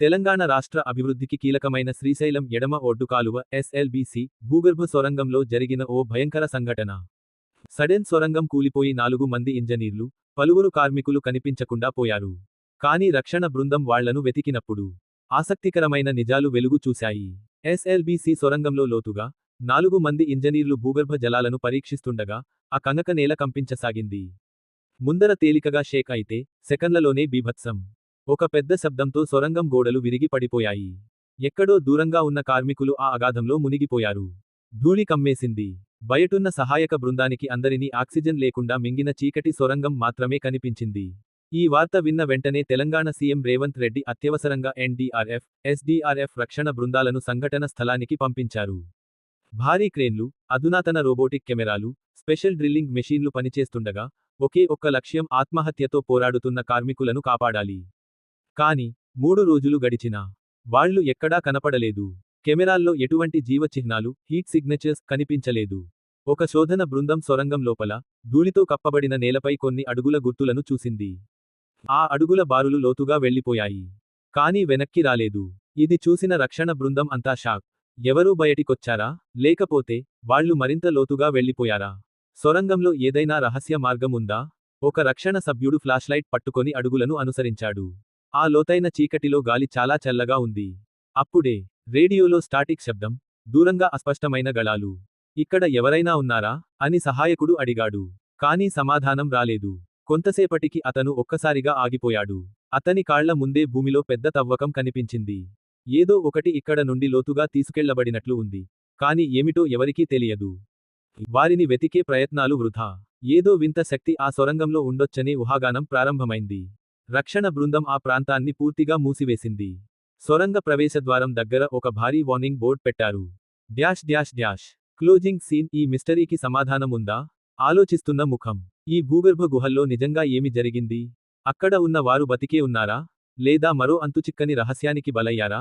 తెలంగాణ రాష్ట్ర అభివృద్ధికి కీలకమైన శ్రీశైలం ఎడమ ఒడ్డు కాలువ ఎస్ఎల్బిసి భూగర్భ సొరంగంలో జరిగిన ఓ భయంకర సంఘటన. సడెన్ సొరంగం కూలిపోయి నాలుగు మంది ఇంజనీర్లు పలువురు కార్మికులు కనిపించకుండా పోయారు. కానీ రక్షణ బృందం వాళ్ళను వెతికినప్పుడు ఆసక్తికరమైన నిజాలు వెలుగు చూశాయి. ఎస్ఎల్బిసి సొరంగంలో లోతుగా నాలుగు మంది ఇంజనీర్లు భూగర్భ జలాలను పరీక్షిస్తుండగా ఆ కనక నేల కంపించసాగింది. ముందర తేలికగా షేక్ అయితే సెకన్లలోనే బీభత్సం. ఒక పెద్ద శబ్దంతో సొరంగం గోడలు విరిగి పడిపోయాయి. ఎక్కడో దూరంగా ఉన్న కార్మికులు ఆ అగాధంలో మునిగిపోయారు. ధూళి కమ్మేసింది. బయటున్న సహాయక బృందానికి అందరినీ ఆక్సిజన్ లేకుండా మింగిన చీకటి సొరంగం మాత్రమే కనిపించింది. ఈ వార్త విన్న వెంటనే తెలంగాణ సీఎం రేవంత్ రెడ్డి అత్యవసరంగా ఎన్డీఆర్ఎఫ్ ఎస్డీఆర్ఎఫ్ రక్షణ బృందాలను సంఘటన స్థలానికి పంపించారు. భారీ క్రేన్లు అధునాతన రోబోటిక్ కెమెరాలు స్పెషల్ డ్రిల్లింగ్ మెషీన్లు పనిచేస్తుండగా ఒకే ఒక్క లక్ష్యం ఆత్మహత్యతో పోరాడుతున్న కార్మికులను కాపాడాలి. కాని మూడు రోజులు గడిచినా వాళ్ళు ఎక్కడా కనపడలేదు. కెమెరాల్లో ఎటువంటి జీవ చిహ్నాలు హీట్ సిగ్నేచర్స్ కనిపించలేదు. ఒక శోధన బృందం సొరంగం లోపల ధూళితో కప్పబడిన నేలపై కొన్ని అడుగుల గుర్తులను చూసింది. ఆ అడుగుల బారులు లోతుగా వెళ్ళిపోయాయి కానీ వెనక్కి రాలేదు. ఇది చూసిన రక్షణ బృందం అంతా షాక్. ఎవరూ బయటికొచ్చారా? లేకపోతే వాళ్ళు మరింత లోతుగా వెళ్ళిపోయారా సొరంగంలో ఏదైనా రహస్య మార్గం ఉందా? ఒక రక్షణ సభ్యుడు ఫ్లాష్లైట్ పట్టుకొని అడుగులను అనుసరించాడు. ఆ లోతైన చీకటిలో గాలి చాలా చల్లగా ఉంది. అప్పుడే రేడియోలో స్టాటిక్ శబ్దం దూరంగా అస్పష్టమైన గళాలు. ఇక్కడ ఎవరైనా ఉన్నారా? అని సహాయకుడు అడిగాడు. కానీ సమాధానం రాలేదు. కొంతసేపటికి అతను ఒక్కసారిగా ఆగిపోయాడు. అతని కాళ్ళ ముందే భూమిలో పెద్ద తవ్వకం కనిపించింది. ఏదో ఒకటి ఇక్కడ నుండి లోతుగా తీసుకెళ్ళబడినట్లు ఉంది. కాని ఏమిటో ఎవరికీ తెలియదు. వారిని వెతికే ప్రయత్నాలు వృధా. ఏదో వింత శక్తి ఆ సొరంగంలో ఉండొచ్చనే ఊహాగానం ప్రారంభమైంది. రక్షణ బృందం ఆ ప్రాంతాన్ని పూర్తిగా మూసివేసింది. సొరంగ ప్రవేశద్వారం దగ్గర ఒక భారీ వార్నింగ్ బోర్డ్ పెట్టారు. Dash dash dash. Closing scene ఈ మిస్టరీకి సమాధానం ఉందా? ఆలోచిస్తున్న ముఖం. ఈ భూగర్భ గుహల్లో నిజంగా ఏమి జరిగింది? అక్కడ ఉన్న వారు బతికే ఉన్నారా? లేదా మరో అంతుచిక్కని రహస్యానికి బలయ్యారా?